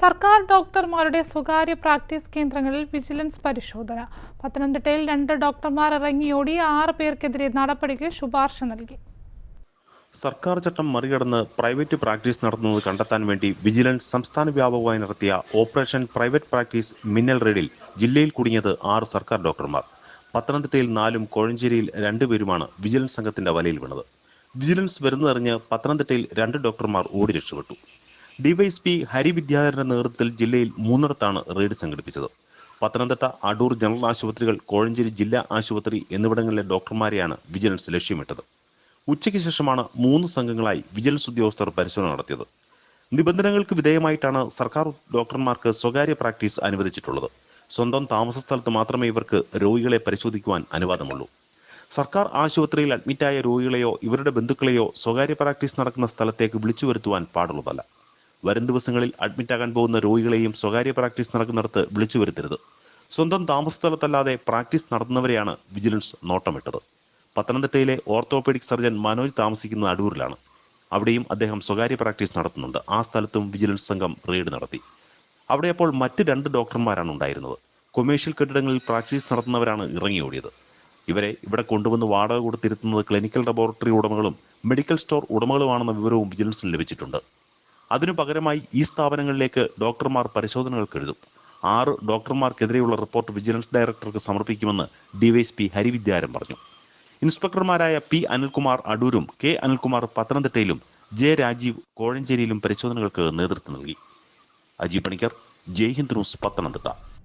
സർക്കാർ ഡോക്ടർമാരുടെ സ്വകാര്യ പ്രാക്ടീസ് കേന്ദ്രങ്ങളിൽ വിജിലൻസ് പരിശോധന. പത്തനംതിട്ടയിൽ രണ്ട് ഡോക്ടർമാർ ഇറങ്ങിയോടി ആറ് പേർക്കെതിരെ നടപടിക്ക് ശുപാർശ നൽകി. സർക്കാർ ചട്ടം മറികടന്ന് പ്രൈവറ്റ് പ്രാക്ടീസ് നടത്തുന്നത് കണ്ടെത്താൻ വേണ്ടി വിജിലൻസ് സംസ്ഥാന വ്യാപകമായി നടത്തിയ ഓപ്പറേഷൻ പ്രൈവറ്റ് പ്രാക്ടീസ് മിന്നൽ റെയ്ഡിൽ ജില്ലയിൽ കുടുങ്ങിയത് ആറ് സർക്കാർ ഡോക്ടർമാർ. പത്തനംതിട്ടയിൽ നാലും കോഴഞ്ചേരിയിൽ രണ്ടുപേരുമാണ് വിജിലൻസ് സംഘത്തിന്റെ വലയിൽ വീണത്. വിജിലൻസ് വരുന്നതറിഞ്ഞ് പത്തനംതിട്ടയിൽ രണ്ട് ഡോക്ടർമാർ ഓടി രക്ഷപ്പെട്ടു. ഡിവൈഎസ്പി ഹരി വിദ്യാധരന്റെ നേതൃത്വത്തിൽ ജില്ലയിൽ മൂന്നിടത്താണ് റെയ്ഡ് സംഘടിപ്പിച്ചത്. പത്തനംതിട്ട അടൂർ ജനറൽ ആശുപത്രികൾ കോഴഞ്ചേരി ജില്ലാ ആശുപത്രി എന്നിവിടങ്ങളിലെ ഡോക്ടർമാരെയാണ് വിജിലൻസ് ലക്ഷ്യമിട്ടത്. ഉച്ചയ്ക്ക് ശേഷമാണ് മൂന്ന് സംഘങ്ങളായി വിജിലൻസ് ഉദ്യോഗസ്ഥർ പരിശോധന നടത്തിയത്. നിബന്ധനകൾക്ക് വിധേയമായിട്ടാണ് സർക്കാർ ഡോക്ടർമാർക്ക് സ്വകാര്യ പ്രാക്ടീസ് അനുവദിച്ചിട്ടുള്ളത്. സ്വന്തം താമസ സ്ഥലത്ത് മാത്രമേ ഇവർക്ക് രോഗികളെ പരിശോധിക്കുവാൻ അനുവാദമുള്ളൂ. സർക്കാർ ആശുപത്രിയിൽ അഡ്മിറ്റായ രോഗികളെയോ ഇവരുടെ ബന്ധുക്കളെയോ സ്വകാര്യ പ്രാക്ടീസ് നടക്കുന്ന സ്ഥലത്തേക്ക് വിളിച്ചു വരുത്തുവാൻ പാടുള്ളതല്ല. വരും ദിവസങ്ങളിൽ അഡ്മിറ്റാകാൻ പോകുന്ന രോഗികളെയും സ്വകാര്യ പ്രാക്ടീസ് നടക്കുന്നിടത്ത് വിളിച്ചു വരുത്തരുത്. സ്വന്തം താമസസ്ഥലത്തല്ലാതെ പ്രാക്ടീസ് നടത്തുന്നവരെയാണ് വിജിലൻസ് നോട്ടമിട്ടത്. പത്തനംതിട്ടയിലെ ഓർത്തോപീഡിക് സർജൻ മനോജ് താമസിക്കുന്ന അടൂരിലാണ്. അവിടെയും അദ്ദേഹം സ്വകാര്യ പ്രാക്ടീസ് നടത്തുന്നുണ്ട്. ആ സ്ഥലത്തും വിജിലൻസ് സംഘം റെയ്ഡ് നടത്തി. അവിടെ അപ്പോൾ മറ്റ് രണ്ട് ഡോക്ടർമാരാണ് ഉണ്ടായിരുന്നത്. കൊമേഴ്ഷ്യൽ കെട്ടിടങ്ങളിൽ പ്രാക്ടീസ് നടത്തുന്നവരാണ് ഇറങ്ങി ഓടിയത്. ഇവരെ ഇവിടെ കൊണ്ടുവന്ന് വാടക കൊടുത്തിരുത്തുന്നത് ക്ലിനിക്കൽ ലബോറട്ടറി ഉടമകളും മെഡിക്കൽ സ്റ്റോർ ഉടമകളുമാണെന്ന വിവരവും വിജിലൻസിന് ലഭിച്ചിട്ടുണ്ട്. അതിനു പകരമായി ഈ സ്ഥാപനങ്ങളിലേക്ക് ഡോക്ടർമാർ പരിശോധനകൾക്ക് എഴുതും. ആറ് ഡോക്ടർമാർക്കെതിരെയുള്ള റിപ്പോർട്ട് വിജിലൻസ് ഡയറക്ടർക്ക് സമർപ്പിക്കുമെന്ന് ഡിവൈഎസ്പി ഹരിവിദ്യാരം പറഞ്ഞു. ഇൻസ്പെക്ടർമാരായ പി അനിൽകുമാർ അടൂരും കെ അനിൽകുമാർ പത്തനംതിട്ടയിലും ജെ രാജീവ് കോഴഞ്ചേരിയിലും പരിശോധനകൾക്ക് നേതൃത്വം നൽകി. അജി പണിക്കർ ജയ് ഹിന്ദ് ന്യൂസ് പത്തനംതിട്ട.